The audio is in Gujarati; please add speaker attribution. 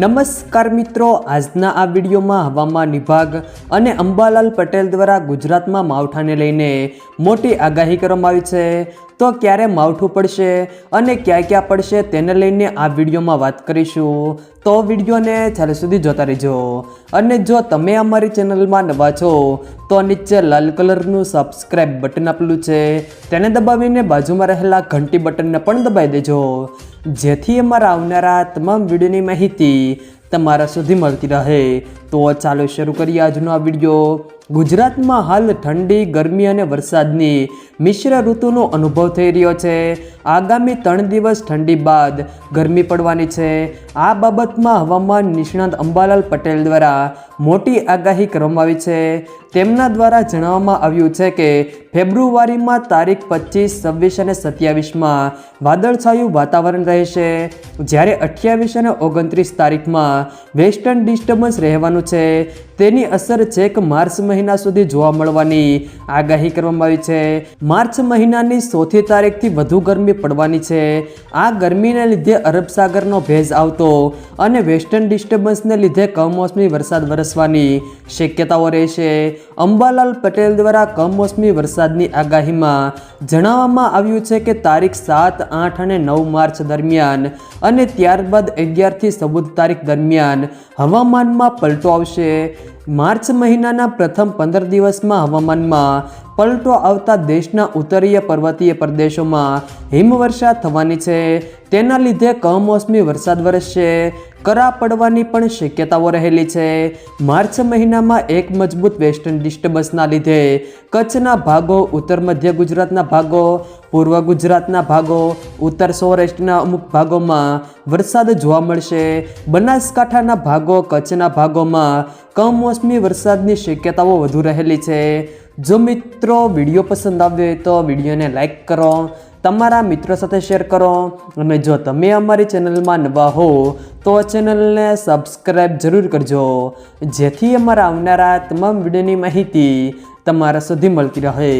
Speaker 1: નમસ્કાર મિત્રો, આજના આ વિડીયોમાં હવામાન વિભાગ અને અંબાલાલ પટેલ દ્વારા ગુજરાતમાં માવઠાને લઈને મોટી આગાહી કરવામાં આવી છે. તો ક્યારે માવઠું પડશે અને ક્યાં ક્યાં પડશે તેને લઈને આ વિડીયોમાં વાત કરીશું. તો વિડીયોને છેલ્લે સુધી જોતા રહેજો. અને જો તમે અમારી ચેનલમાં નવા છો તો નીચે લાલ કલરનું સબસ્ક્રાઇબ બટન આપેલું છે. તેને દબાવીને બાજુમાં રહેલા ઘંટી બટનને પણ દબાવી દેજો. જેથી અમારા આવનારા તમામ વિડીયોની માહિતી તમારા સુધી મળતી રહે. તો ચાલો શરૂ કરીએ આજનો આ વીડિયો. ગુજરાતમાં હાલ ઠંડી, ગરમી અને વરસાદની મિશ્ર ઋતુનો અનુભવ થઈ રહ્યો છે. આગામી ત્રણ દિવસ ઠંડી બાદ ગરમી પડવાની છે. આ બાબતમાં હવામાન નિષ્ણાત અંબાલાલ પટેલ દ્વારા મોટી આગાહી કરવામાં આવી છે. તેમના દ્વારા જણાવવામાં આવ્યું છે કે ફેબ્રુઆરીમાં તારીખ પચીસ, છવ્વીસ અને સત્યાવીસમાં વાદળછાયું વાતાવરણ રહેશે. જ્યારે અઠ્યાવીસ અને ઓગણત્રીસ તારીખમાં વેસ્ટર્ન ડિસ્ટર્બન્સ રહેવાનું છે. તેની અસર છેક માર્ચ મહિના સુધી જોવા મળવાની આગાહી કરવામાં આવી છે. માર્ચ મહિનાની સોથી તારીખથી વધુ ગરમી પડવાની છે. આ ગરમીને લીધે અરબ સાગરનો ભેજ આવતો અને વેસ્ટર્ન ડિસ્ટર્બન્સને લીધે કમોસમી વરસાદ વરસવાની શક્યતાઓ રહેશે. અંબાલાલ પટેલ દ્વારા કમોસમી વરસાદની આગાહીમાં જણાવવામાં આવ્યું છે કે તારીખ સાત, આઠ અને નવ માર્ચ દરમિયાન અને ત્યારબાદ અગિયારથી ચૌદ તારીખ દરમિયાન હવામાનમાં પલટો આવશે. માર્ચ મહિનાના પ્રથમ પંદર દિવસમાં હવામાનમાં પલટો આવતા દેશના ઉત્તરીય પર્વતીય પ્રદેશોમાં હિમવર્ષા થવાની છે. તેના લીધે કમોસમી વરસાદ વરસશે. કરા પડવાની પણ શક્યતાઓ રહેલી છે. માર્ચ મહિનામાં એક મજબૂત વેસ્ટર્ન ડિસ્ટર્બન્સના લીધે કચ્છના ભાગો, ઉત્તર મધ્ય ગુજરાતના ભાગો પૂર્વ ગુજરાતના ભાગો, ઉત્તર સૌરાષ્ટ્રના અમુક ભાગોમાં વરસાદ જોવા મળશે. બનાસકાંઠાના ભાગો, કચ્છના ભાગોમાં કમોસમી વરસાદની શક્યતાઓ વધુ રહેલી છે. જો મિત્રો વીડિયો પસંદ આવ્યો હોય તો વિડીયોને લાઇક કરો, તમારા મિત્રો સાથે શેર કરો અને જો તમે અમારી ચેનલમાં નવા હો તો ચેનલને સબસ્ક્રાઈબ જરૂર કરજો. જેથી અમારા આવનારા તમામ વિડીયોની માહિતી તમારા સુધી મળતી રહે.